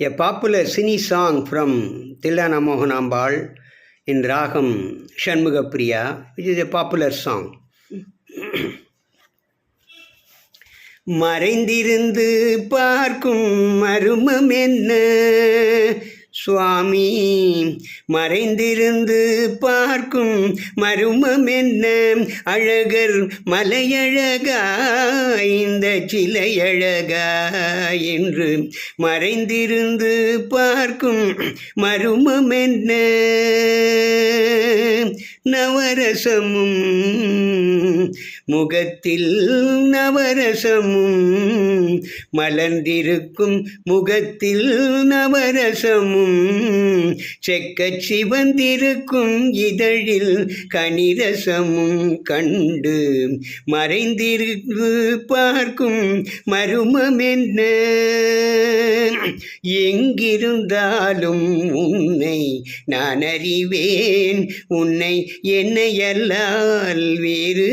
A popular cine song from Thillana Mohanambal in ragam Shanmukhapriya which is a popular song மறைந்திருந்து பார்க்கும் மருமம் என்ன சுவாமி. மறைந்திருந்து பார்க்கும் மருமம் என்ன? அழகர் மலையழகா இந்த சிலையழகா என்று மறைந்திருந்து பார்க்கும் மருமம் என்ன? நவரசமும் முகத்தில் நவரசமும் மலர்ந்திருக்கும் முகத்தில் நவரசமும் செக்கச் சிவந்திருக்கும் இதழில் கனிரசமும் கண்டு மறைந்திருந்து பார்க்கும் மருமம் என்ன எங்கிருந்தாலும் உன்னை நான் அறிவேன். உன்னை என்னையல்லால் வேறு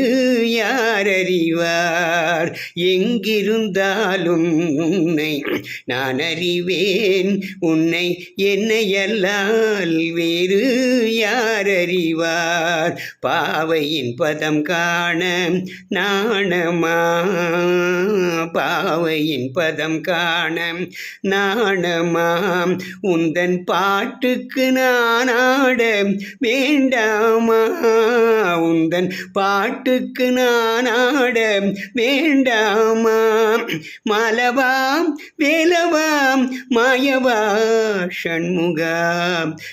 யாரறிவார் யார் எங்கிருந்தாலும் உன்னை நான் அறிவேன். உன்னை என்னையல்லால் வேறு யார் அறிவார்? பாவையின் பதம் காண நாணமா? பாவையின் பதம் காண நாணமாம் உந்தன் பாட்டுக்கு நான் ஆட வேண்டாமா? உந்தன் பாட்டுக்கு நான் ஆட வேண்டாமா மாலவாம் வேலவாம் மாயவா ஷண்முகா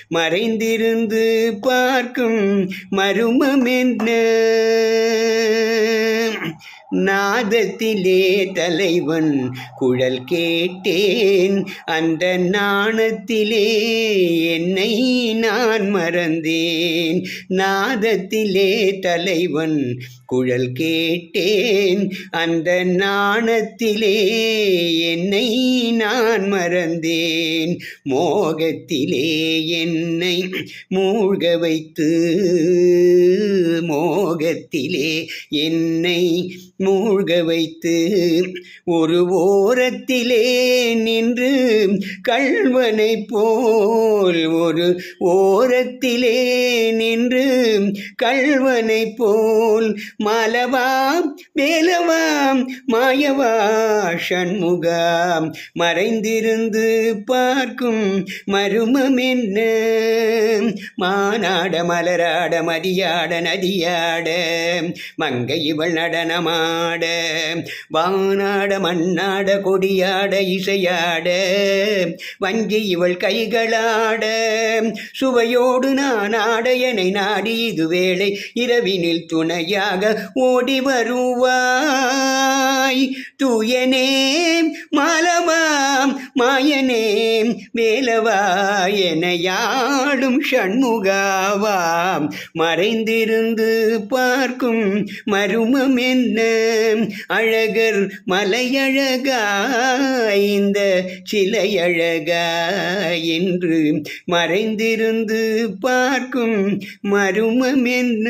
மறைந்திருந்து பார்க்கும் மருமம் என்ன நாதத்திலே தலைவன் குழல் கேட்டேன். அந்த நாணத்திலே என்னை நான் மறந்தேன். நாதத்திலே தலைவன் குழல் கேட்டேன். அந்த நாணத்திலே என்னை நான் மறந்தேன். மோகத்திலே என்னை மூழ்க வைத்து மோகத்திலே என்னை மூழ்க வைத்து ஒரு ஓரத்திலே நின்று கல்வனை போல் ஒரு ஓரத்திலே நின்று கல்வனை போல் மலவாம் வேலவாம் மாயவா ஷண்முகாம் மறைந்திருந்து பார்க்கும் மருமம் என்ன? மானாட மலராட மதியாட நதியாட மங்கை இவள் நடனமா? வானாட மண்ணாட கொடியாட இசையாட வஞ்சி இவள் கைகளாட சுவையோடு நான் ஆடையனை நாடி இது வேளை இரவினில் துணையாக ஓடி வருவாய். தூயனே மாலவாம் மாயனே வேலவா எனையாடும் ஷண்முகாவாம் மறைந்திருந்து பார்க்கும் மருமம் என்ன? அழகர் மலையழகா இந்த சிலையழகா என்று மறைந்திருந்து பார்க்கும் மருமம் என்ன?